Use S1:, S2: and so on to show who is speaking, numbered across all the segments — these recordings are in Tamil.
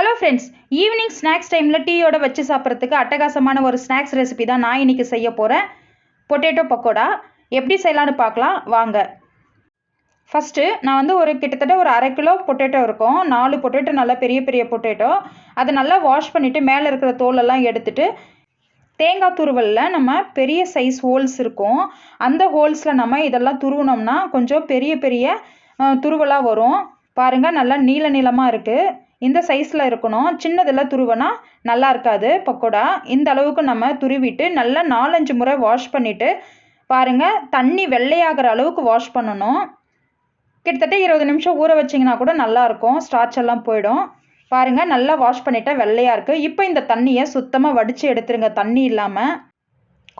S1: ஹலோ ஃப்ரெண்ட்ஸ் ஈவினிங் ஸ்நாக்ஸ் டைமில் டீயோட வச்சு சாப்பிட்றதுக்கு அட்டகாசமான ஒரு ஸ்நாக்ஸ் ரெசிபி தான் நான் இன்றைக்கி செய்ய போகிறேன் பொட்டேட்டோ பக்கோடா. எப்படி செய்யலான்னு பார்க்கலாம். வாங்க. ஃபஸ்ட்டு நான் வந்து ஒரு கிட்டத்தட்ட ஒரு அரை கிலோ பொட்டேட்டோ இருக்கும். நாலு பொட்டேட்டோ நல்லா பெரிய பெரிய பொட்டேட்டோ அதை நல்லா வாஷ் பண்ணிவிட்டு மேலே இருக்கிற தோலெல்லாம் எடுத்துகிட்டு தேங்காய் துருவலில் நம்ம பெரிய சைஸ் ஹோல்ஸ் இருக்கும். அந்த ஹோல்ஸில் நம்ம இதெல்லாம் துருவினோம்னா கொஞ்சம் பெரிய பெரிய துருவலாக வரும். பாருங்கள் நல்லா நீள நீளமாக இருக்குது இந்த சைஸில் இருக்கணும். சின்னதெல்லாம் துருவனா நல்லா இருக்காது பக்கோடா. இந்த அளவுக்கு நம்ம துருவிட்டு நல்லா நாலஞ்சு முறை வாஷ் பண்ணிவிட்டு பாருங்கள் தண்ணி வெள்ளையாகிற அளவுக்கு வாஷ் பண்ணணும். கிட்டத்தட்ட இருபது நிமிஷம் ஊற வச்சிங்கன்னா கூட நல்லாயிருக்கும் ஸ்டார்ச் எல்லாம் போயிடும். பாருங்கள் நல்லா வாஷ் பண்ணிட்டா வெள்ளையாக இருக்குது இப்போ இந்த தண்ணியை சுத்தமாக வடித்து எடுத்துருங்க. தண்ணி இல்லாமல்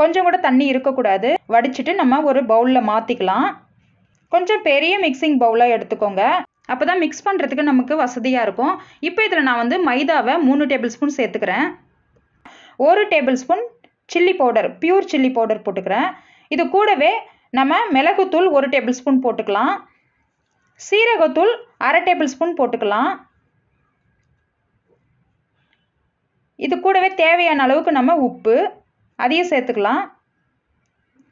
S1: கொஞ்சம் கூட தண்ணி இருக்கக்கூடாது. வடிச்சிட்டு நம்ம ஒரு பவுலில் மாற்றிக்கலாம் கொஞ்சம் பெரிய மிக்சிங் பவுலாக எடுத்துக்கோங்க. அப்போ தான் மிக்ஸ் பண்ணுறதுக்கு நமக்கு வசதியாக இருக்கும். இப்போ இதில் நான் வந்து மைதாவை மூணு டேபிள் ஸ்பூன் சேர்த்துக்கிறேன். ஒரு tablespoon chilli powder pure chilli powder போட்டுக்கிறேன். இது கூடவே நம்ம மிளகுத்தூள் ஒரு டேபிள் ஸ்பூன் போட்டுக்கலாம். சீரகத்தூள் அரை டேபிள் ஸ்பூன் போட்டுக்கலாம். இது கூடவே தேவையான அளவுக்கு நம்ம உப்பு அதையும் சேர்த்துக்கலாம்.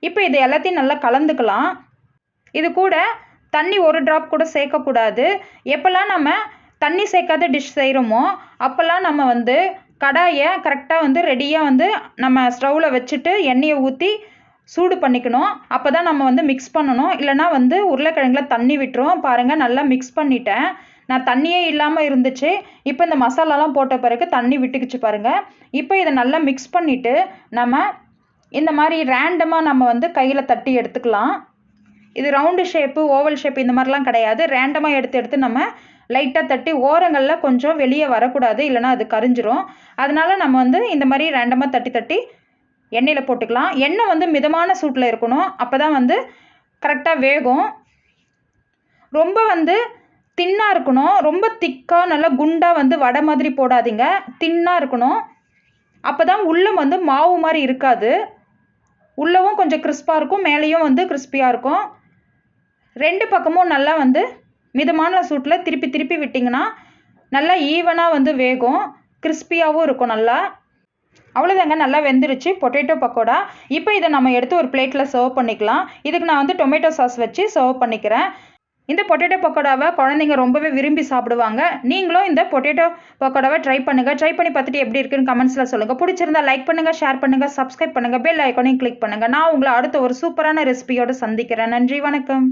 S1: இப்போ இது எல்லாத்தையும் நல்லா கலந்துக்கலாம். இது கூட தண்ணி ஒரு ட்ராப் கூட சேர்க்கக்கூடாது. எப்போல்லாம் நம்ம தண்ணி சேர்க்காத டிஷ் செய்கிறோமோ அப்போல்லாம் நம்ம வந்து கடாயை கரெக்டாக வந்து ரெடியாக வந்து நம்ம ஸ்டவ்வில் வச்சுட்டு எண்ணெயை ஊற்றி சூடு பண்ணிக்கணும். அப்போ தான் நம்ம வந்து மிக்ஸ் பண்ணணும். இல்லைனா வந்து உருளைக்கிழங்குல தண்ணி விட்டுரும். பாருங்கள் நல்லா மிக்ஸ் பண்ணிட்டேன். நான் தண்ணியே இல்லாமல் இருந்துச்சு. இப்போ இந்த மசாலாலாம் போட்ட பிறகு தண்ணி விட்டுக்குச்சு பாருங்கள் இப்போ இதை நல்லா மிக்ஸ் பண்ணிவிட்டு நம்ம இந்த மாதிரி ரேண்டமாக நம்ம வந்து கையில் தட்டி எடுத்துக்கலாம். இது ரவுண்டு ஷேப்பு ஓவல் ஷேப் இந்த மாதிரிலாம் கிடையாது. ரேண்டமாக எடுத்து எடுத்து நம்ம லைட்டாக தட்டி ஓரங்களில் கொஞ்சம் வெளியே வரக்கூடாது இல்லைனா அது கரிஞ்சிரும். அதனால் நம்ம வந்து இந்த மாதிரி ரேண்டமாக தட்டி தட்டி எண்ணெயில் போட்டுக்கலாம். எண்ணெய் வந்து மிதமான சூட்டில் இருக்கணும். அப்போ தான் வந்து கரெக்டாக வேகும். ரொம்ப வந்து தின்னாக இருக்கணும். ரொம்ப திக்காக நல்லா குண்டாக வந்து வடை மாதிரி போடாதீங்க. தின்னாக இருக்கணும். அப்போ தான் உள்ளம் வந்து மாவு மாதிரி இருக்காது. உள்ளவும் கொஞ்சம் கிறிஸ்பாக இருக்கும். மேலேயும் வந்து கிறிஸ்பியாக இருக்கும். ரெண்டு பக்கமும் நல்லா வந்து மிதமான சூட்டில் திருப்பி திருப்பி விட்டிங்கன்னா நல்லா ஈவனாக வந்து வேகும். கிறிஸ்பியாகவும் இருக்கும் நல்லா. அவ்வளோதாங்க நல்லா வெந்துருச்சு. பொட்டேட்டோ பக்கோடா. இப்போ இதை நம்ம எடுத்து ஒரு பிளேட்டில் சர்வ் பண்ணிக்கலாம். இதுக்கு நான் வந்து டொமேட்டோ சாஸ் வச்சு சர்வ் பண்ணிக்கிறேன். இந்த பொட்டேட்டோ பக்கோடாவை குழந்தைங்க ரொம்பவே விரும்பி சாப்பிடுவாங்க. நீங்களும் இந்த பொட்டேட்டோ பக்கோடாவை ட்ரை பண்ணுங்கள் ட்ரை பண்ணி பார்த்துட்டு எப்படி இருக்குன்னு கமெண்ட்ஸில் சொல்லுங்கள் பிடிச்சிருந்தா லைக் பண்ணுங்கள் ஷேர் பண்ணுங்கள் சப்ஸ்கிரைப் பண்ணுங்கள் பெல் ஐக்கானையும் கிளிக் பண்ணுங்கள் நான் உங்களை அடுத்த ஒரு சூப்பரான ரெசிபியோடு சந்திக்கிறேன். நன்றி வணக்கம்.